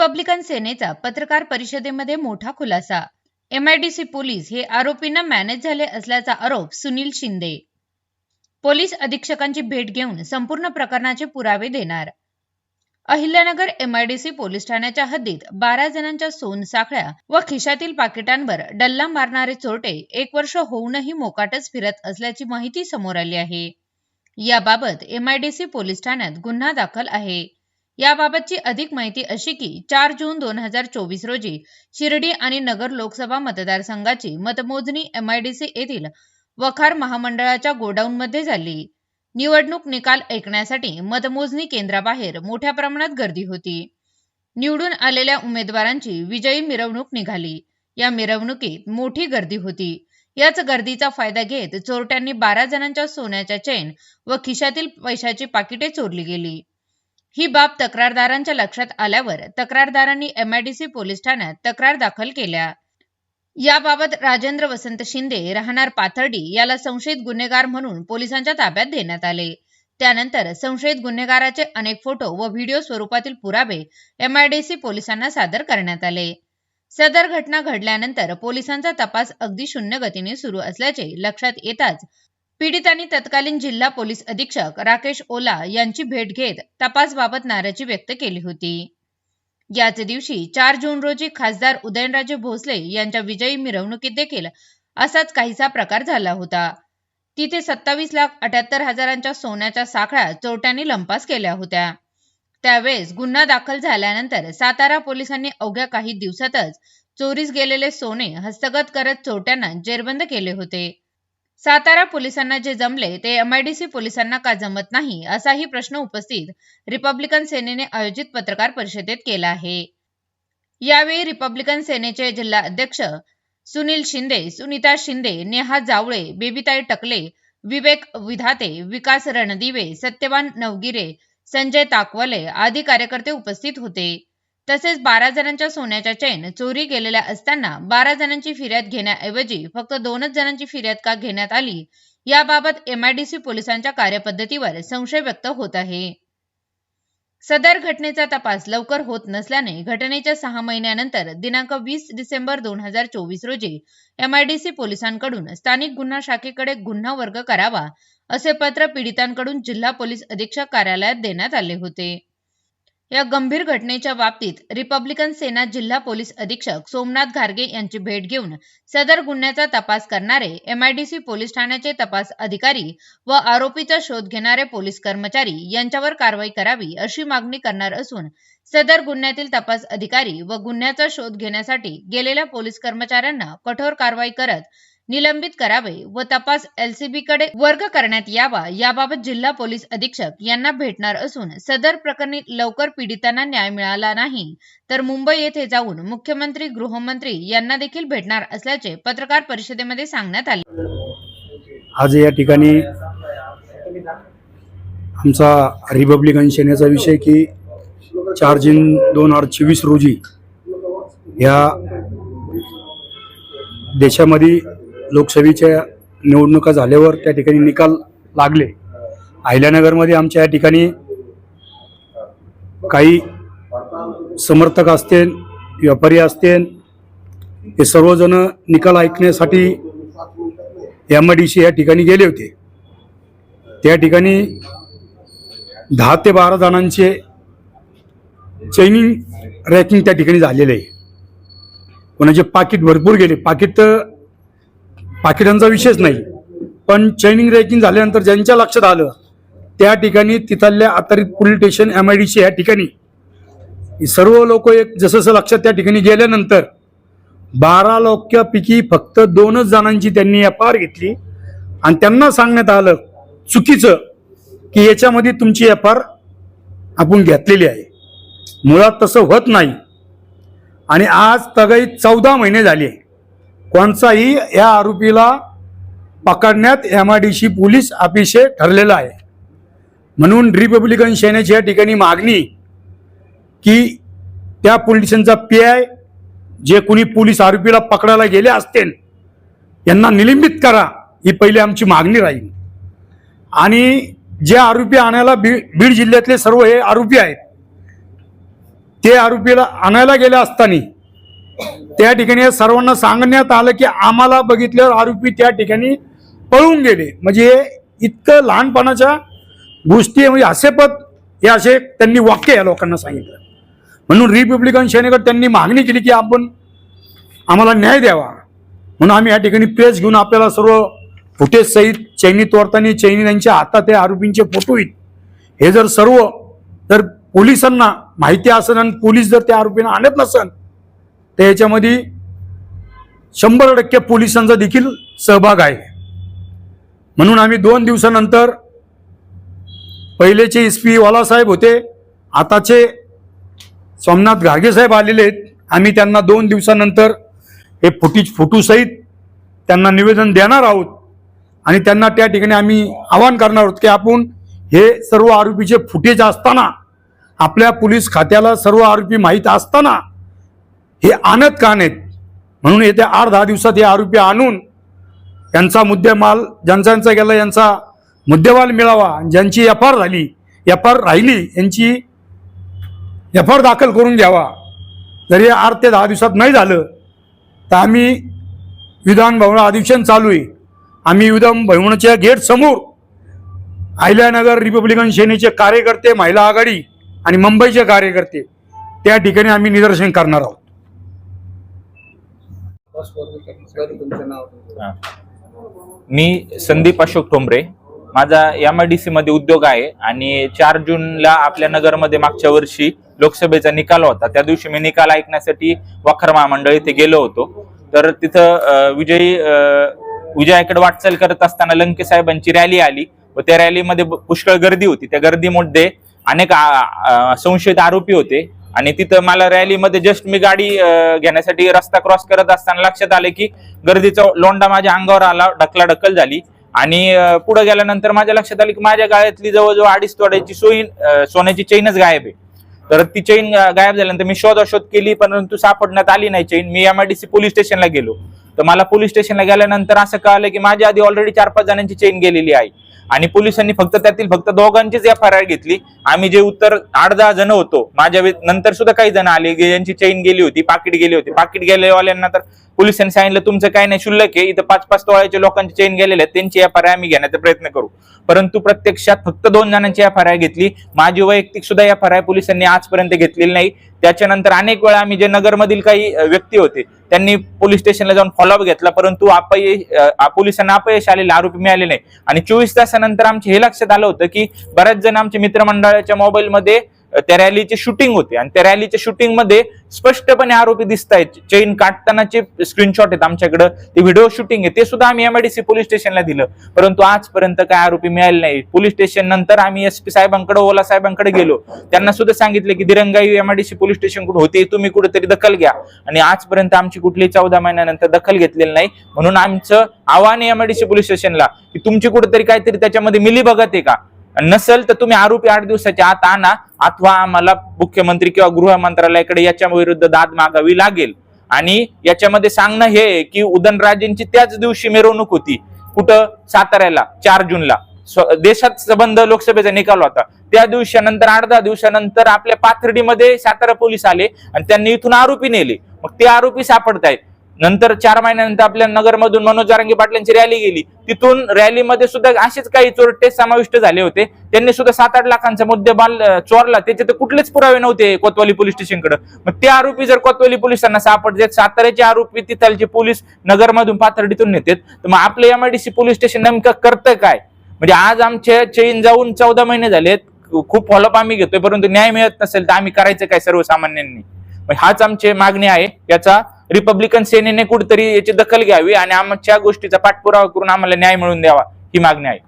Republican सेनेचा पत्रकार परिषदेमध्ये मोठा खुलासा. एमआयडीसी पोलीस हे आरोपींना मॅनेज झाले असल्याचा आरोप सुनील शिंदे. पोलीस अधीक्षकांची भेट घेऊन संपूर्ण प्रकरणाचे पुरावे देणार. अहिल्यानगर एमआयडीसी पोलीस ठाण्याच्या हद्दीत बारा जणांच्या सोन साखळ्या व खिशातील पाकिटांवर डल्ला मारणारे चोरटे एक वर्ष होऊनही मोकाटच फिरत असल्याची माहिती समोर आली आहे. याबाबत एमआयडीसी पोलीस ठाण्यात गुन्हा दाखल आहे. याबाबतची अधिक माहिती अशी की चार जून दोन हजार चोवीस रोजी शिर्डी आणि नगर लोकसभा मतदारसंघाची मतमोजणी एमआयडीसी येथील वखार महामंडळाच्या गोडाऊनमध्ये झाली. निवडणूक निकाल ऐकण्यासाठी मतमोजणी केंद्राबाहेर मोठ्या प्रमाणात गर्दी होती. निवडून आलेल्या उमेदवारांची विजयी मिरवणूक निघाली. या मिरवणुकीत मोठी गर्दी होती. याच गर्दीचा फायदा घेत चोरट्यांनी बारा जणांच्या सोन्याच्या चेन व खिशातील पैशाची पाकिटे चोरली गेली. ही बाब तक्रारदारांच्या लक्षात आल्यावर तक्रारदारांनी एमआयडीसी पोलीस ठाण्यात तक्रार दाखल केल्या. याबाबत राजेंद्र वसंत शिंदे राहणार पाथर्डी याला संशयित गुन्हेगार म्हणून पोलिसांच्या ताब्यात देण्यात आले. त्यानंतर संशयित गुन्हेगाराचे अनेक फोटो व व्हिडिओ स्वरूपातील पुरावे एमआयडीसी पोलिसांना सादर करण्यात आले. सदर घटना घडल्यानंतर पोलिसांचा तपास अगदी शून्य गतीने सुरू असल्याचे लक्षात येताच पीडितांनी तत्कालीन जिल्हा पोलीस अधीक्षक राकेश ओला यांची भेट घेत तपासबाबत नाराजी व्यक्त केली होती. याच दिवशी चार जून रोजी खासदार उदयनराजे भोसले यांच्या विजयी मिरवणुकीत देखील असाच काहीसा प्रकार झाला होता. तिथे सत्तावीस लाख अठ्याहत्तर हजारांच्या सोन्याच्या साखळ्या चोरट्यांनी लंपास केल्या होत्या. त्यावेळेस गुन्हा दाखल झाल्यानंतर सातारा पोलिसांनी अवघ्या काही दिवसातच चोरीस गेलेले सोने हस्तगत करत चोरट्यांना जेरबंद केले होते. सातारा पोलिसांना जे जमले ते एमआयडीसी पोलिसांना का जमत नाही? असाही प्रश्न उपस्थित रिपब्लिकन सेनेने आयोजित पत्रकार परिषदेत केला आहे. यावेळी रिपब्लिकन सेनेचे जिल्हा अध्यक्ष सुनील शिंदे सुनीता शिंदे नेहा जावळे बेबीताई टकले विवेक विधाते विकास रणदिवे सत्यवान नवगिरे संजय ताकवले आदी कार्यकर्ते उपस्थित होते. तसेच बारा जणांच्या सोन्याच्या चैन चोरी गेलेल्या असताना बारा जणांची फिर्याद घेण्याऐवजी फक्त दोनच जणांची फिर्याद का घेण्यात आली? याबाबत एमआयडीसी पोलिसांच्या कार्यपद्धतीवर संशय व्यक्त होत आहे. सदर घटनेचा तपास लवकर होत नसल्याने घटनेच्या सहा महिन्यानंतर दिनांक वीस डिसेंबर दोन हजार चोवीस रोजी एमआयडीसी पोलिसांकडून स्थानिक गुन्हा शाखेकडे गुन्हा वर्ग करावा असे पत्र पीडितांकडून जिल्हा पोलीस अधीक्षक कार्यालयात देण्यात आले होते. या गंभीर घटनेच्या बाबतीत रिपब्लिकन सेना जिल्हा पोलीस अधीक्षक सोमनाथ घारगे यांची भेट घेऊन सदर गुन्ह्याचा तपास करणारे एमआयडीसी पोलीस ठाण्याचे तपास अधिकारी व आरोपीचा शोध घेणारे पोलीस कर्मचारी यांच्यावर कारवाई करावी अशी मागणी करणार असून सदर गुन्ह्यातील तपास अधिकारी व गुन्ह्याचा शोध घेण्यासाठी गेलेल्या पोलीस कर्मचाऱ्यांना कठोर कारवाई करत निलंबित करावे व तपास एलसीबी कडे वर्ग करण्यात यावा याबाबत जिल्हा पोलीस अधीक्षक यांना भेटणार असून सदर प्रकरणी लवकर पीडितांना न्याय मिळाला नाही. तर मुंबई येथे जाऊन मुख्यमंत्री गृहमंत्री यांना देखील भेटणार असल्याचे पत्रकार परिषदेमध्ये सांगण्यात आले. आज या ठिकाणी आमचा रिपब्लिकन सेनेचा विषय की चार जून दोन हजार चोवीस रोजी या देशामध्ये लोकसभेच्या निवडणुका झाल्यावर त्या ठिकाणी निकाल लागले. अहिल्यानगरमध्ये आमच्या या ठिकाणी काही समर्थक असतील व्यापारी असतील हे सर्वजण निकाल ऐकण्यासाठी एम आय डी सी या ठिकाणी गेले होते. त्या ठिकाणी दहा ते बारा जणांचे चैनिंग रॅकिंग त्या ठिकाणी झालेले आहे. कोणाचे पाकिट भरपूर गेले. पाकिट तर पाकिटांचा विषयच नाही. पण चैनिंग रॅकिंग झाल्यानंतर ज्यांच्या लक्षात आलं त्या ठिकाणी तिथल्या अतिरिक्त police station M I D C या ठिकाणी. सर्व लोक एक जसं लक्षात त्या ठिकाणी गेल्यानंतर बारा लोकांपैकी फक्त दोनच जणांची त्यांनी एफ आर घेतली. आणि त्यांना सांगण्यात आलं चुकीचं की याच्यामध्ये तुमची एफ आर आपण घेतलेली आहे. मुळात तसं होत नाही. आणि आज तगाई चौदा महिने झाले कोणताही या आरोपीला पकडण्यात M I D C police अतिशय ठरलेला आहे. म्हणून रिपब्लिकन सेनेची या ठिकाणी मागणी की त्या पोलिसांचा पी आय जे कोणी पोलीस आरोपीला पकडायला गेले असतील यांना निलंबित करा ही पहिली आमची मागणी राहील. आणि जे आरोपी आणायला बी बीड जिल्ह्यातले सर्व हे आरोपी आहेत ते आरोपीला आणायला गेले असताना त्या ठिकाणी सर्वांना सांगण्यात आलं की आम्हाला बघितल्यावर आरोपी त्या ठिकाणी पळून गेले. म्हणजे इतकं लहानपणाच्या गोष्टी म्हणजे हास्यपद हे असे त्यांनी वाक्य या लोकांना सांगितलं. म्हणून रिपब्लिकन सेनेकडे त्यांनी मागणी केली की आपण आम्हाला न्याय द्यावा. म्हणून आम्ही या ठिकाणी प्रेस घेऊन आपल्याला सर्व फुटेज सहित चैनी तोडताना चैनी त्यांच्या हातात हे आरोपींचे फोटो आहेत. हे जर सर्व जर पोलिसांना माहिती असेल आणि पोलीस जर त्या आरोपींना आणत नसेल तर याच्यामध्ये शंभर टक्के पोलिसांचा देखील सहभाग आहे. म्हणून आम्ही दोन दिवसानंतर पहिलेचे एस पी वालासाहेब होते आताचे सोमनाथ घागे साहेब आलेले आहेत. आम्ही त्यांना दोन दिवसानंतर हे फुटीज फोटोसहित त्यांना निवेदन देणार आहोत आणि त्यांना त्या ठिकाणी आम्ही आवाहन करणार आहोत की आपण हे सर्व आरोपीचे फुटेज असताना आपल्या पोलीस खात्याला सर्व आरोपी माहीत असताना हे आणत का नाहीत? म्हणून येत्या आठ दहा दिवसात हे आरोपी आणून यांचा मुद्देमाल ज्यांचा यांचा गेला यांचा मुद्देमाल मिळावा. ज्यांची एफ आर झाली एफ आर राहिली यांची एफ आर दाखल करून घ्यावा. जरी आठ ते दहा दिवसात नाही झालं तर आम्ही विधान भवन अधिवेशन चालू आहे. आम्ही विधान भवनाच्या गेट समोर रिपब्लिकन सेनेचे कार्यकर्ते महिला आघाडी आणि मुंबईचे कार्यकर्ते त्या ठिकाणी आम्ही निदर्शन करणार आहोत. मी संदीप अशोक ठोंबरे. माझा एम आय डी सी मध्ये उद्योग आहे आणि चार जूनला आपल्या नगरमध्ये मागच्या वर्षी लोकसभेचा निकाल होता. त्या दिवशी मी निकाल ऐकण्यासाठी वखर महामंडळ इथे गेलो होतो. तर तिथं विजयी विजयाकडे वाटचाल करत असताना लंके साहेबांची रॅली आली व त्या रॅलीमध्ये पुष्कळ गर्दी होती. त्या गर्दीमध्ये अनेक संशयित आरोपी होते. आणि तिथं मला रॅलीमध्ये जस्ट मी गाडी घेण्यासाठी रस्ता क्रॉस करत असताना लक्षात आलं की गर्दीचा लोंडा माझ्या अंगावर आला ढकला ढकल झाली. आणि पुढे गेल्यानंतर माझ्या लक्षात आलं की माझ्या गाळ्यातली जवळजवळ अडीच तोड्याची सोयी सोन्याची चेनच गायब आहे. तर ती चेन गायब झाल्यानंतर मी शोधाशोध केली परंतु सापडण्यात आली नाही चेन मी एमआयडीसी पोलीस स्टेशनला गेलो. तर मला पोलीस स्टेशनला गेल्यानंतर असं कळलं की माझ्या आधी ऑलरेडी चार पाच जणांची चेन गेलेली आहे. आणि पोलिसांनी फक्त त्यातील फक्त दोघांचीच एफ आय आर घेतली. आम्ही जे उत्तर आठ दहा जण होतो माझ्या नंतर सुद्धा काही जण आले की ज्यांची चेन गेली होती पाकिट गेली होती. पाकिट गेलेवाल्यांना तर पोलिसांनी सांगितलं तुमचं काय नाही शुल्लक आहे. इथं पाच पाच तोळ्याचे लोकांची चेन गेलेले आहेत. त्यांची एफ आय आम्ही घेण्याचा प्रयत्न करू. परंतु प्रत्यक्षात फक्त दोन जणांची एफ आय घेतली. माझी वैयक्तिक सुद्धा एफ आय पोलिसांनी आजपर्यंत घेतलेली नाही. त्याच्यानंतर अनेक वेळा आम्ही जे नगरमधील काही व्यक्ती होते त्यांनी पोलीस स्टेशनला जाऊन फॉलोअप घेतला परंतु अपयश पोलिसांना अपयश आलेले आरोपी मिळाले नाही. आणि चोवीस तासानंतर आमचे हे लक्षात आलं होतं की बऱ्याच जण आमच्या मित्रमंडळाच्या मोबाईलमध्ये त्या रॅलीचे शूटिंग होते. आणि त्या रॅलीच्या शूटिंगमध्ये स्पष्टपणे आरोपी दिसत आहेत चेन काढतानाचे स्क्रीनशॉट आहेत आमच्याकडे. ते व्हिडिओ शूटिंग आहे. ते सुद्धा आम्ही एमआयडीसी पोलीस स्टेशनला दिलं. परंतु आजपर्यंत काय आरोपी मिळाले नाही. पोलीस स्टेशन नंतर आम्ही एस पी साहेबांकडे ओला साहेबांकडे गेलो. त्यांना सुद्धा सांगितलं की दिरंगाई एमआयडीसी पोलीस स्टेशन कुठे होते तुम्ही कुठेतरी दखल घ्या. आणि आजपर्यंत आमची कुठली चौदा महिन्यानंतर दखल घेतलेली नाही. म्हणून आमचं आव्हान एमआयडीसी पोलीस स्टेशनला की तुमची कुठेतरी काहीतरी त्याच्यामध्ये मिली बघत आहे का? नसेल तर तुम्ही आरोपी आठ दिवसाच्या आत आणा अथवा आम्हाला मुख्यमंत्री किंवा गृह मंत्रालयाकडे याच्या विरुद्ध दाद मागावी लागेल. आणि याच्यामध्ये सांगणं हे आहे की उदयनराजेंची त्याच दिवशी मिरवणूक होती. कुठं? साताऱ्याला चार जूनला. देशात संबंध लोकसभेचा निकाल होता. त्या दिवसानंतर आठ दहा दिवसानंतर आपल्या पाथर्डीमध्ये सातारा पोलीस आले आणि त्यांनी इथून आरोपी नेले. मग ते आरोपी सापडतायत. नंतर चार महिन्यानंतर आपल्या नगरमधून मनोज जारंगे पाटलांची रॅली गेली. तिथून रॅलीमध्ये सुद्धा असेच काही चोरटे समाविष्ट झाले होते. त्यांनी सुद्धा सात आठ लाखांचा मुद्देमाल चोरला. त्याचे तर कुठलेच पुरावे नव्हते कोतवाली पोलीस स्टेशनकडे. मग ते आरोपी जर कोतवाली पोलिसांना सापडले साताऱ्याचे आरोपी तिथलचे पोलीस नगरमधून पाथर्डीतून नेतात. तर मग आपलं एमआयडीसी पोलीस स्टेशन नेमकं करतं काय? म्हणजे आज आमच्या चेन जाऊन चौदा महिने झालेत. खूप फॉलोअप आम्ही घेतोय परंतु न्याय मिळत नसेल तर आम्ही करायचं काय सर्वसामान्यांनी? मग हाच आमची मागणी आहे. याचा रिपब्लिकन सेनेने कुठेतरी याची दखल घ्यावी आणि आमच्या गोष्टीचा पाठपुरावा करून आम्हाला न्याय मिळवून द्यावा ही मागणी आहे.